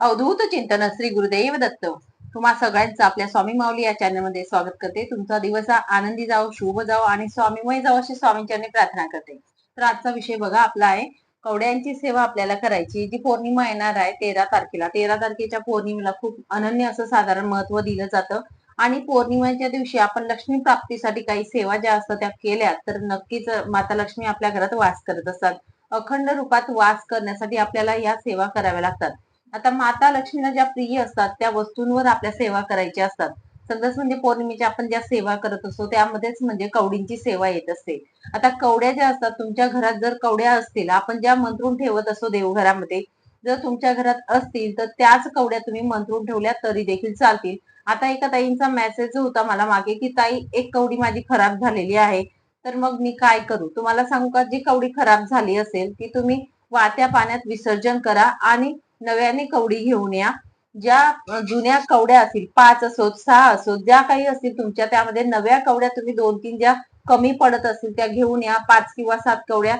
अवधूत चिंतन श्री गुरुदेव दत्त. तुम्हा सगळ्यांचं आपल्या स्वामी माऊली या चॅनलमध्ये स्वागत करते. तुमचा दिवस आनंदी जाओ शुभ जाओ आणि स्वामीमय जाओ अशी स्वामींच्या प्रार्थना करते. तर आजचा विषय बघा आपला आहे कवड्यांची सेवा आपल्याला करायची. जी पौर्णिमा येणार आहे तेरा तारखेला. तेरा तारखेच्या पौर्णिमेला खूप अनन्य असं साधारण महत्त्व दिलं जातं. आणि पौर्णिमेच्या दिवशी आपण लक्ष्मी प्राप्तीसाठी काही सेवा ज्या असतात त्या केल्या तर नक्कीच माता लक्ष्मी आपल्या घरात वास करत असतात. अखंड रूपात वास करण्यासाठी आपल्याला या सेवा कराव्या लागतात. आता माता लक्ष्मीला ज्या प्रिय असतात त्या वस्तूंवर आपल्या सेवा करायच्या असतात. सगळंच म्हणजे पौर्णिमेच्या आपण ज्या सेवा करत असतो त्यामध्येच म्हणजे कवडींची सेवा येत असते. आता कवड्या ज्या असतात तुमच्या घरात जर कवड्या असतील आपण ज्या मंत्रून ठेवत असतो देवघरामध्ये जर तुमच्या घरात असतील तर त्याच कवड्या तुम्ही मंत्रून ठेवल्या तरी देखील चालतील. आता एका ताईंचा मेसेज होता मला मागे की ताई एक कवडी माझी खराब झालेली आहे तर मग मी काय करू? तुम्हाला सांगू का? जी कवडी खराब झाली असेल ती तुम्ही वाहत्या पाण्यात विसर्जन करा आणि नव्याने कवडी घेऊन या. ज्या जुन्या कवड्या असतील पाच असोत सहा असोत ज्या काही असतील तुमच्या त्यामध्ये नव्या कवड्या तुम्ही दोन तीन ज्या कमी पडत असतील त्या घेऊन या. पाच किंवा सात कवड्या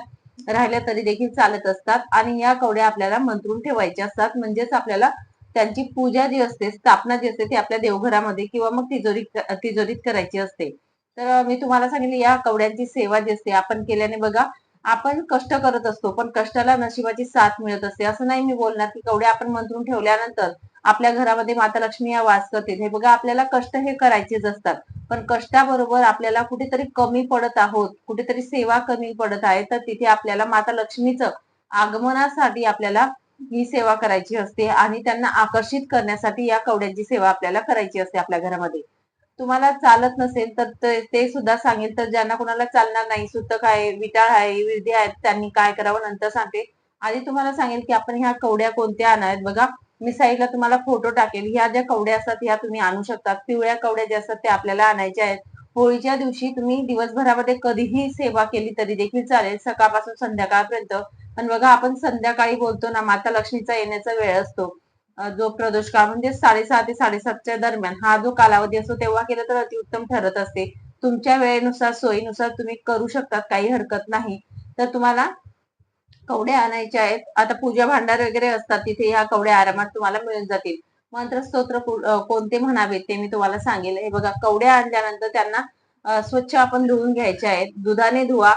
राहिल्या तरी देखील चालत असतात. आणि या कवड्या आपल्याला मंत्रून ठेवायच्या असतात. म्हणजेच आपल्याला त्यांची पूजा जी असते स्थापना जी असते ती आपल्या देवघरामध्ये किंवा मग तिजोरीत तिजोरीत करायची असते. तर मी तुम्हाला सांगितले या कवड्यांची सेवा जी असते आपण केल्याने बघा आपण कष्ट करत असतो पण कष्टाला नशिबाची साथ मिळत असते. असं नाही मी बोलणार की कवड्या आपण मंत्रून ठेवल्यानंतर आपल्या घरामध्ये माता लक्ष्मी या वास करते. हे बघा आपल्याला कष्ट हे करायचेच असतात. पण कष्टाबरोबर आपल्याला कुठेतरी कमी पडत आहोत कुठेतरी सेवा कमी पडत आहे तर तिथे आपल्याला माता लक्ष्मीचं आगमनासाठी आपल्याला ही सेवा करायची असते आणि त्यांना आकर्षित करण्यासाठी या कवड्यांची सेवा आपल्याला करायची असते आपल्या घरामध्ये. तुम्हाला चालत नसेल तर ते सुद्धा सांगेल. तर ज्यांना कोणाला चालणार नाही सुतक आहे विटाळ आहे विधी आहेत त्यांनी काय करावं नंतर सांगते. आधी तुम्हाला सांगेल की आपण ह्या कवड्या कोणत्या आणायत बघा मी साईडला तुम्हाला फोटो टाकेल. ह्या ज्या कवड्या असतात ह्या तुम्ही आणू शकतात. पिवळ्या कवड्या ज्या असतात त्या आपल्याला आणायच्या आहेत. होळीच्या दिवशी तुम्ही दिवसभरामध्ये कधीही सेवा केली तरी देखील चालेल सकाळपासून संध्याकाळपर्यंत. पण बघा आपण संध्याकाळी बोलतो ना माता लक्ष्मीचा येण्याचा वेळ असतो. जो प्रदोष काळ म्हणजे साडेसहा ते साडेसातच्या दरम्यान हा जो कालावधी असतो तेव्हा केलं तर अतिउत्तम ठरत असते. तुमच्या वेळेनुसार सोयीनुसार तुम्ही करू शकतात काही हरकत नाही. तर तुम्हाला कवड्या आणायच्या आहेत. आता पूजा भांडार वगैरे असतात तिथे ह्या कवड्या आरामात तुम्हाला मिळून जातील. मंत्र स्तोत्र कोणते म्हणावेत ते मी तुम्हाला सांगेल. हे बघा कवड्या आणल्यानंतर त्यांना स्वच्छ आपण धुवून घ्यायचे आहेत. दुधाने धुवा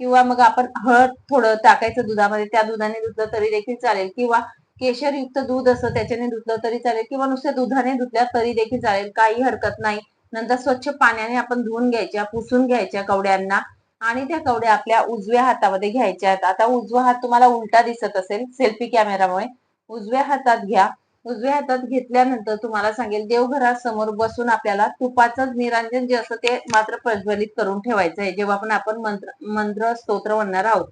किंवा मग आपण हळद थोडं टाकायचं दुधामध्ये. त्या दुधाने धुतलं तरी देखील चालेल. किंवा केशरयुक्त दूध असं त्याच्याने धुतलं तरी चालेल किंवा नुसत्या दुधाने धुतल्या तरी देखील चालेल. काही हरकत नाही. नंतर स्वच्छ पाण्याने आपण धुवून घ्यायच्या पुसून घ्यायच्या कवड्यांना आणि त्या कवड्या आपल्या उजव्या हातामध्ये घ्यायच्या आहेत आता उजवा हात तुम्हाला उलटा दिसत असेल सेल्फी कॅमेरामुळे उजव्या हातात घ्या. उजव्या हातात घेतल्यानंतर तुम्हाला सांगेल देवघरासमोर बसून आपल्याला तुपाचं निरांजन जे असतं ते मात्र प्रज्वलित करून ठेवायचं आहे. जेव्हा पण आपण मंत्र मंत्र स्तोत्र म्हणणार आहोत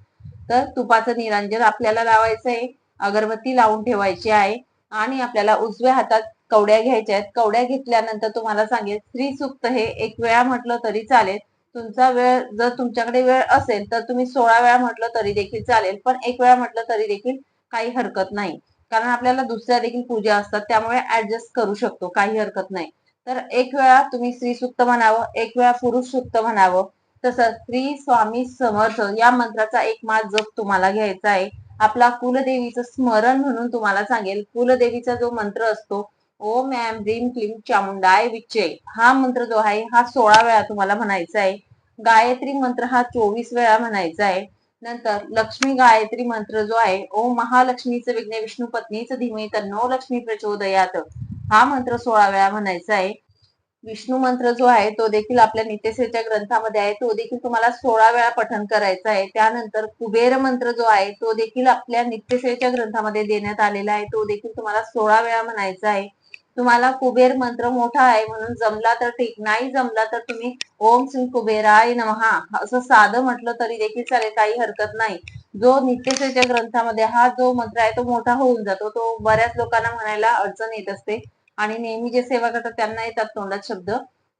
तर तुपाचं निरांजन आपल्याला लावायचं आहे. अगरबत्ती लावून ठेवायची आहे आणि आपल्याला उजव्या हातात कवड्या घ्यायच्या आहेत. कवड्या घेतल्यानंतर तुम्हाला सांगेल स्त्री सुक्त हे एक वेळा म्हटलं तरी चालेल. तुमचा वेळ जर तुमच्याकडे वेळ असेल तर तुम्ही सोळा वेळा म्हटलं तरी देखील चालेल पण एक वेळा म्हटलं तरी देखील काही हरकत नाही. कारण आपल्याला दुसऱ्या देखील पूजा असतात त्यामुळे ऍडजस्ट करू शकतो काही हरकत नाही. तर एक वेळा तुम्ही स्त्री सुक्त म्हणावं एक वेळा पुरुष सुक्त म्हणावं. तसं स्त्री स्वामी समर्थ या मंत्राचा एक मास जप तुम्हाला घ्यायचा आहे. आपला कुलदेवीचं स्मरण म्हणून तुम्हाला सांगेल. कुलदेवीचा जो मंत्र असतो ओम ॲम ह्रीम क्लीम चामुंडाय विच्चे. हा मंत्र जो आहे हा सोळा वेळा तुम्हाला म्हणायचा आहे. गायत्री मंत्र हा चोवीस वेळा म्हणायचा आहे. नंतर लक्ष्मी गायत्री मंत्र जो आहे ओम महालक्ष्मीचं विघ्न विष्णू पत्नीचं धीमे तन्नो लक्ष्मी प्रचोदयात. हा मंत्र सोळा वेळा म्हणायचा आहे. विष्णू मंत्र जो आहे तो देखील आपल्या नित्यसेच्या ग्रंथामध्ये आहे. तो देखील तुम्हाला सोळा वेळा पठन करायचा आहे. त्यानंतर कुबेर मंत्र जो आहे तो देखील आपल्या नित्यसेच्या ग्रंथामध्ये देण्यात आलेला आहे. तो देखील तुम्हाला सोळा वेळा म्हणायचा आहे. तुम्हाला कुबेर मंत्र मोठा आहे म्हणून जमला तर ठीक. नाही जमला तर तुम्ही ओम श्री कुबेराय नमहा. असं साधं म्हटलं तरी देखील चालेल. काही हरकत नाही. जो नित्यसेच्या ग्रंथामध्ये हा जो मंत्र आहे तो मोठा होऊन जातो. तो बऱ्याच लोकांना म्हणायला अडचण येत असते. आणि नेहमी जे सेवा करतात त्यांना येतात तोंडात शब्द.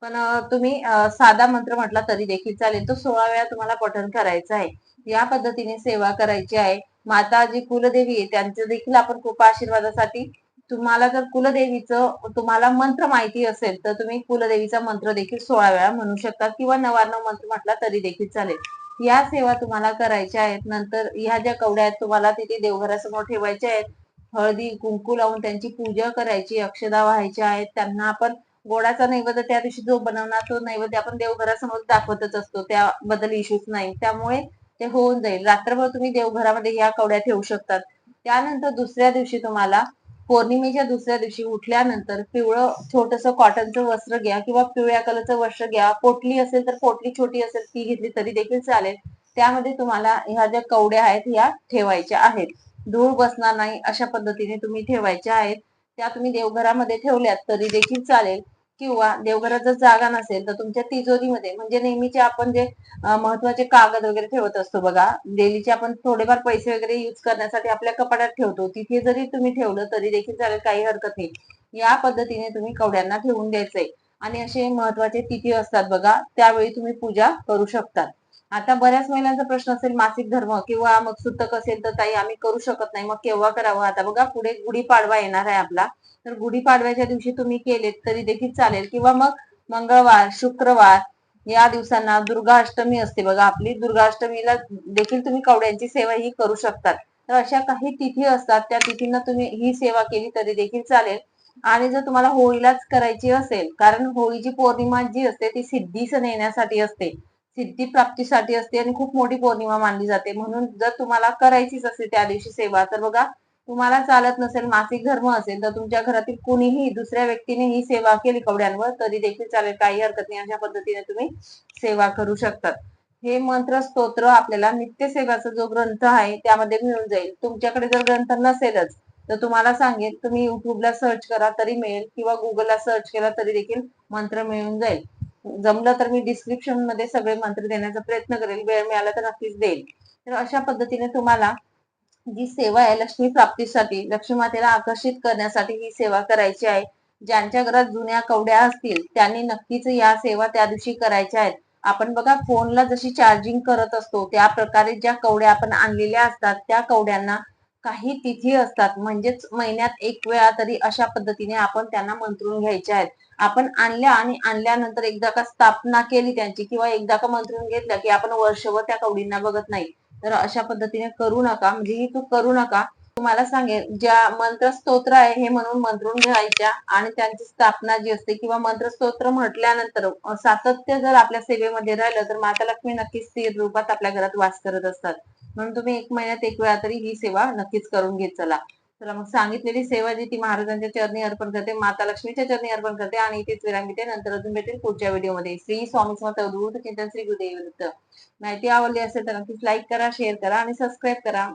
पण तुम्ही साधा मंत्र म्हटला तरी देखील चालेल. तो सोळा वेळा तुम्हाला पठण करायचं आहे. या पद्धतीने सेवा करायची आहे. माता जी कुलदेवी आहे त्यांचं देखील आपण कृपा आशीर्वादासाठी तुम्हाला जर कुलदेवीचं तुम्हाला मंत्र माहिती असेल तर तुम्ही कुलदेवीचा मंत्र देखील सोळा वेळा म्हणू शकता किंवा नवाण्णव मंत्र म्हटला तरी देखील चालेल. या सेवा तुम्हाला करायच्या आहेत. नंतर ह्या ज्या कवड्या आहेत तुम्हाला तिथे देवघरासमोर ठेवायच्या आहेत. हळदी कुंकू लावून त्यांची पूजा करायची अक्षदा व्हायच्या आहेत. त्यांना आपण गोडाचा नैवेद्य त्या दिवशी जो बनवणार तो नैवेद्य आपण देवघरासमोर दाखवतच असतो. त्याबद्दल इश्यूच नाही. त्यामुळे ते होऊन जाईल. रात्रभर तुम्ही देवघरामध्ये ह्या कवड्या ठेवू शकतात. त्यानंतर दुसऱ्या दिवशी तुम्हाला पौर्णिमेच्या दुसऱ्या दिवशी उठल्यानंतर पिवळं छोटस कॉटनचं वस्त्र घ्या किंवा पिवळ्या कलरचं वस्त्र घ्या. पोटली असेल तर पोटली छोटी असेल ती घेतली तरी देखील चालेल. त्यामध्ये तुम्हाला ह्या ज्या कवड्या आहेत ह्या ठेवायच्या आहेत. धूळ बसणार नाही अशा पद्धतीने तुम्ही ठेवायच्या आहेत. त्या तुम्ही देवघरामध्ये ठेवल्यात तरी देखील चालेल. किंवा देवघरात जर जागा नसेल तर तुमच्या तिजोरीमध्ये म्हणजे नेहमीचे आपण जे महत्त्वाचे कागद वगैरे ठेवत असतो बघा डेलीचे आपण थोडेफार पैसे वगैरे युज करण्यासाठी आपल्या कपाटात ठेवतो. तिथे जरी तुम्ही ठेवलं तरी देखील चालेल काही हरकत नाही. या पद्धतीने तुम्ही कवड्यांना ठेवून द्यायचंय. आणि असे महत्त्वाचे तिथी असतात बघा त्यावेळी तुम्ही पूजा करू शकतात. आता बऱ्याच महिलांचा प्रश्न असेल मासिक धर्म किंवा मग सुतक असेल तर ताई आम्ही करू शकत नाही. मग केव्हा करावं? आता बघा पुढे गुढीपाडवा येणार आहे आपला. तर गुढीपाडव्याच्या दिवशी तुम्ही केलेत तरी देखील चालेल. किंवा मग मंगळवार शुक्रवार या दिवसांना दुर्गा अष्टमी असते बघा आपली. दुर्गाष्टमीला देखील तुम्ही कवड्यांची सेवा ही करू शकतात. तर अशा काही तिथी असतात. त्या तिथींना तुम्ही ही सेवा केली तरी देखील चालेल. आणि जर तुम्हाला होळीलाच करायची असेल कारण होळीची पौर्णिमा जी असते ती सिद्धीस नेण्यासाठी असते. सिद्धी प्राप्तीसाठी असते आणि खूप मोठी पौर्णिमा मानली जाते. म्हणून जर तुम्हाला करायचीच असेल त्या दिवशी सेवा तर बघा तुम्हाला चालत नसेल मासिक धर्म असेल तर तुमच्या घरातील कुणीही दुसऱ्या व्यक्तीने ही सेवा केली कवड्यांवर तरी देखील चालेल. काही हरकत नाही. अशा पद्धतीने तुम्ही सेवा करू शकतात. हे मंत्र स्तोत्र आपल्याला नित्य सेवाचा जो ग्रंथ आहे त्यामध्ये मिळून जाईल. तुमच्याकडे जर ग्रंथ नसेलच तर तुम्हाला सांगेल तुम्ही युट्यूबला सर्च करा तरी मिळेल. किंवा गुगलला सर्च केला तरी देखील मंत्र मिळून जाईल. जमलं तर मी डिस्क्रिप्शनमध्ये सगळे मंत्र देण्याचा प्रयत्न करेल. वेळ मिळाला तर नक्कीच देईल. तर अशा पद्धतीने तुम्हाला जी सेवा आहे लक्ष्मी प्राप्तीसाठी लक्ष्मी मातेला आकर्षित करण्यासाठी ही सेवा करायची आहे. ज्यांच्या घरात जुन्या कवड्या असतील त्यांनी नक्कीच या सेवा त्या दिवशी करायच्या आहेत. आपण बघा फोनला जशी चार्जिंग करत असतो त्या प्रकारे ज्या कवड्या आपण आणलेल्या असतात त्या कवड्यांना काही तिथी असतात. म्हणजेच महिन्यात एक वेळा तरी अशा पद्धतीने आपण त्यांना मंत्रून घ्यायच्या आहेत. आपण आणल्या आणि आणल्यानंतर एकदा का स्थापना केली त्यांची किंवा एकदा का मंत्रून घेतल्या की आपण वर्षभर त्या कवडींना बघत नाही. तर अशा पद्धतीने करू नका. म्हणजे ही तू करू नका. तुम्हाला सांगेल ज्या मंत्र स्तोत्र आहे हे म्हणून मंत्रून घ्यायच्या आणि त्यांची स्थापना जी असते किंवा मंत्र स्तोत्र म्हटल्यानंतर सातत्य जर आपल्या सेवेमध्ये राहिलं तर माता लक्ष्मी नक्कीच स्थिर रूपात आपल्या घरात वास करत असतात. म्हणून तुम्ही एक महिन्यात एक वेळा तरी ही सेवा नक्कीच करून घेत चला. चला मग सांगितलेली सेवा जी ती महाराजांच्या चरणी अर्पण करते माता लक्ष्मीच्या चरणी अर्पण करते आणि इथेच विराम घेते नंतर अजून भेटेल पुढच्या व्हिडिओमध्ये. श्री स्वामी समर्थ अवधूत चिंतन श्री गुरुदेव माहिती आवडली असेल तर नक्कीच लाईक करा शेअर करा आणि सबस्क्राईब करा.